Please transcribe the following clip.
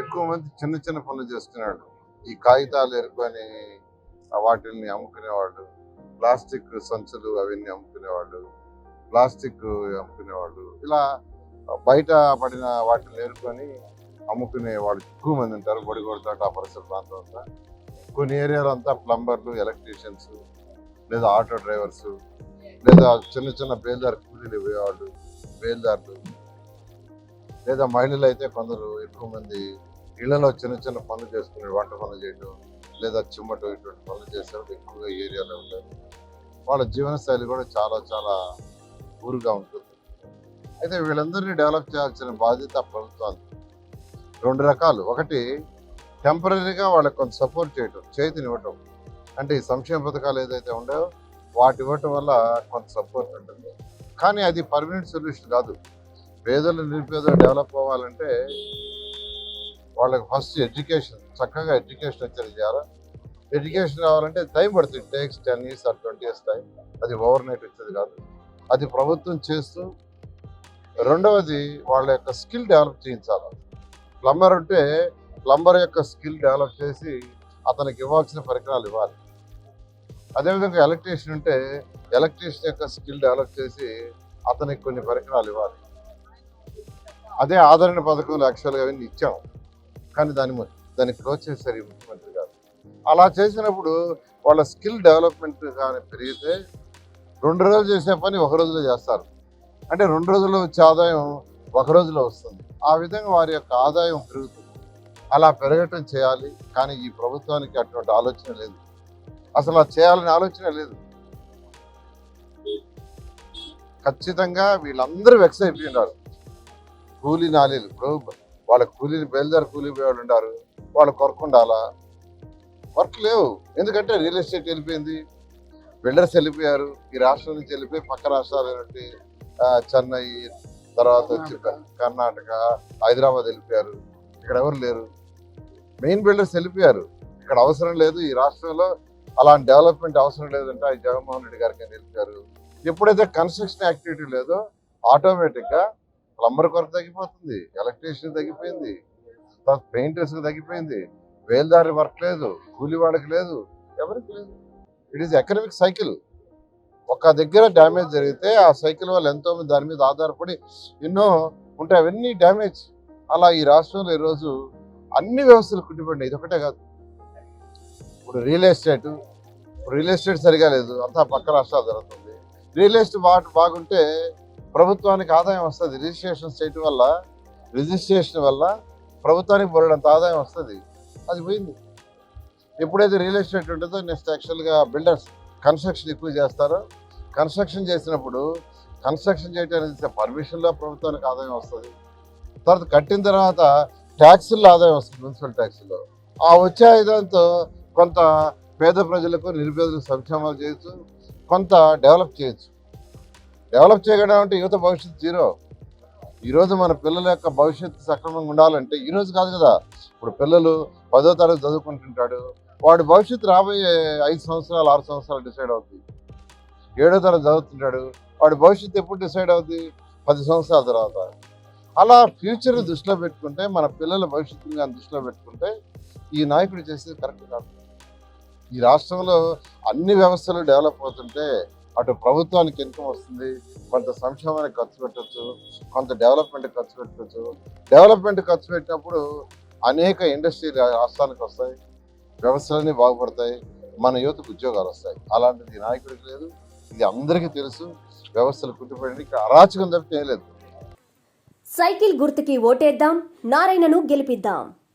ఎక్కువ మంది చిన్న చిన్న పనులు చేసుకునేవాళ్ళు ఈ కాగితాలు ఎరుకొని వాటిని అమ్ముకునేవాళ్ళు. ప్లాస్టిక్ సంచులు అవన్నీ అమ్ముకునేవాళ్ళు. ప్లాస్టిక్ అమ్ముకునేవాళ్ళు. ఇలా బయట పడిన వాటిని ఎరుకొని అమ్ముకునే వాళ్ళు ఎక్కువ మంది ఉంటారు. బొడిగొడతాట ఆ పరిసర ప్రాంతం అంతా. కొన్ని ఏరియాలో అంతా ప్లంబర్లు ఎలక్ట్రీషియన్స్ లేదా ఆటో డ్రైవర్స్ లేదా చిన్న చిన్న బేల్దార్ కూలీలు పోయేవాళ్ళు బేల్దార్లు. లేదా మహిళలు అయితే కొందరు ఎక్కువ మంది ఇళ్ళలో చిన్న చిన్న పనులు చేసుకునే వంట పనులు చేయడం లేదా చిమ్మటం ఇటువంటి పనులు చేసేవాళ్ళు ఎక్కువగా ఏరియాలో ఉంటారు. వాళ్ళ జీవనశైలి కూడా చాలా చాలా ఊరుగా ఉంటుంది. అయితే వీళ్ళందరినీ డెవలప్ చేయాల్సిన బాధ్యత ప్రభుత్వాలు రెండు రకాలు. ఒకటి టెంపరీగా వాళ్ళకి కొంత సపోర్ట్ చేయటం చేతినివ్వటం. అంటే ఈ సంక్షేమ పథకాలు ఏదైతే ఉండేవో వాటి ఇవ్వటం వల్ల కొంత సపోర్ట్ ఉంటుంది. కానీ అది పర్మనెంట్ సొల్యూషన్ కాదు. పేదలు నిరుపేదలు డెవలప్ అవ్వాలంటే వాళ్ళకి ఫస్ట్ ఎడ్యుకేషన్ చక్కగా ఎడ్యుకేషన్ వచ్చేది చేయాలి? ఎడ్యుకేషన్ కావాలంటే టైం పడుతుంది. Takes ten years or twenty years time అది ఓవర్ నైట్ వచ్చేది కాదు. అది ప్రభుత్వం చేస్తూ రెండవది వాళ్ళ యొక్క స్కిల్ డెవలప్ చేయించాలి. ప్లంబర్ ఉంటే ప్లంబర్ యొక్క స్కిల్ డెవలప్ చేసి అతనికి ఇవ్వాల్సిన పరికరాలు ఇవ్వాలి. అదేవిధంగా ఎలక్ట్రీషియన్ ఉంటే ఎలక్ట్రీషియన్ యొక్క స్కిల్ డెవలప్ చేసి అతనికి కొన్ని పరికరాలు ఇవ్వాలి. అదే ఆదరణ పథకం యాక్చువల్గా అవన్నీ ఇచ్చాం కానీ దాని ము- దాన్ని క్లోజ్ చేశారు ఈ ముఖ్యమంత్రి గారు. అలా చేసినప్పుడు వాళ్ళ స్కిల్ డెవలప్మెంట్ కానీ పెరిగితే రెండు రోజులు చేసే పని ఒక రోజులో చేస్తారు. అంటే రెండు రోజుల్లో వచ్చే ఆదాయం ఒక రోజులో వస్తుంది. ఆ విధంగా వారి యొక్క ఆదాయం పెరుగుతుంది. అలా పెరగటం చేయాలి. కానీ ఈ ప్రభుత్వానికి అటువంటి ఆలోచన లేదు. అసలు చేయాలనే చేయాలని ఆలోచన లేదు. ఖచ్చితంగా వీళ్ళందరూ వెక్స్ అయిపోయినారు కూలీ నాలీలు. ఇప్పుడు వాళ్ళ కూలీలు బయలుదేరి కూలీ పోయేవాళ్ళు ఉన్నారు వాళ్ళు కొరకుండాలా? వర్క్ లేవు. ఎందుకంటే రియల్ ఎస్టేట్ వెళ్ళిపోయింది. బిల్డర్స్ వెళ్ళిపోయారు. ఈ రాష్ట్రం నుంచి వెళ్ళిపోయి పక్క రాష్ట్రాలు ఏంటి చెన్నై తర్వాత వచ్చి కర్ణాటక. హైదరాబాద్ వెళ్ళిపోయారు. ఇక్కడ ఎవరు లేరు? మెయిన్ బిల్డర్స్ వెళ్ళిపోయారు. ఇక్కడ అవసరం లేదు. ఈ రాష్ట్రంలో అలాంటి డెవలప్మెంట్ అవసరం లేదంటే. ఆ జగన్మోహన్ రెడ్డి గారికి వెళ్ళిపోయారు. ఎప్పుడైతే కన్స్ట్రక్షన్ యాక్టివిటీ లేదో ఆటోమేటిక్గా ప్లంబర్ కొరకు తగ్గిపోతుంది ఎలక్ట్రీషియన్ తగ్గిపోయింది తర్వాత పెయింటర్స్ తగ్గిపోయింది వేల్దారి వర్క్ లేదు కూలి వాళ్ళకి లేదు ఎవరికి లేదు. ఇట్ ఈస్ ఎకనమిక్ సైకిల్ ఒక దగ్గర డ్యామేజ్ జరిగితే ఆ సైకిల్ వల్ల ఎంతో మంది దాని మీద ఆధారపడి ఎన్నో ఉంటాయి అవన్నీ డ్యామేజ్. అలా ఈ రాష్ట్రంలో ఈరోజు అన్ని వ్యవస్థలు కుట్టిపడినాయి ఇది ఒకటే కాదు. ఇప్పుడు రియల్ ఎస్టేట్ రియల్ ఎస్టేట్ సరిగా లేదు అంతా పక్క రాష్ట్రాలు జరుగుతుంది. రియల్ ఎస్టేట్ బాగుంటే ప్రభుత్వానికి ఆదాయం వస్తుంది. రిజిస్ట్రేషన్ చేయటం వల్ల రిజిస్ట్రేషన్ వల్ల ప్రభుత్వానికి బోలెడంత ఆదాయం వస్తుంది. అది పోయింది. ఎప్పుడైతే రియల్ ఎస్టేట్ ఉంటుందో నెక్స్ట్ యాక్చువల్గా బిల్డర్స్ కన్స్ట్రక్షన్ ఎక్కువ చేస్తారో కన్స్ట్రక్షన్ చేసినప్పుడు కన్స్ట్రక్షన్ చేయడానికి పర్మిషన్లో ప్రభుత్వానికి ఆదాయం వస్తుంది. తర్వాత కట్టిన తర్వాత ట్యాక్సుల్లో ఆదాయం వస్తుంది మున్సిపల్ ట్యాక్సుల్లో ఆ వచ్చే ఆదాయంతో కొంత పేద ప్రజలకు నిరుపేదలకు సంక్షేమాలు చేయొచ్చు కొంత డెవలప్ చేయొచ్చు. డెవలప్ చేయడం అంటే యువత భవిష్యత్తు జీరో. ఈరోజు మన పిల్లల యొక్క భవిష్యత్తు సక్రమంగా ఉండాలంటే ఈ రోజు కాదు కదా. ఇప్పుడు పిల్లలు పదో తరగతి చదువుకుంటుంటాడు. వాడి భవిష్యత్తు రాబోయే ఐదు సంవత్సరాలు ఆరు సంవత్సరాలు డిసైడ్ అవుతుంది ఏడో తరగతి చదువుతుంటాడు. వాడి భవిష్యత్తు ఎప్పుడు డిసైడ్ అవుతుంది పది సంవత్సరాల తర్వాత. అలా ఫ్యూచర్ దృష్టిలో పెట్టుకుంటే మన పిల్లల భవిష్యత్తుని కానీ దృష్టిలో పెట్టుకుంటే ఈ నాయకుడు చేసేది కరెక్ట్ కాదు. ఈ రాష్ట్రంలో అన్ని వ్యవస్థలు డెవలప్ అవుతుంటే అటు ప్రభుత్వానికి ఇన్కమ్ వస్తుంది కొంత సంక్షేమానికి ఖర్చు పెట్టచ్చు కొంత డెవలప్మెంట్ ఖర్చు పెట్టచ్చు. డెవలప్మెంట్ ఖర్చు పెట్టినప్పుడు అనేక ఇండస్ట్రీలు రాష్ట్రానికి వస్తాయి వ్యవస్థలన్నీ బాగుపడతాయి మన యువతకు ఉద్యోగాలు వస్తాయి. అలాంటిది నాయకుడికి లేదు ఇది అందరికీ తెలుసు వ్యవస్థలు కుట్టుబడి అరాచకం తప్పితే లేదు. సైకిల్ గుర్తుకి ఓటేద్దాం నారాయణను గెలిపిద్దాం.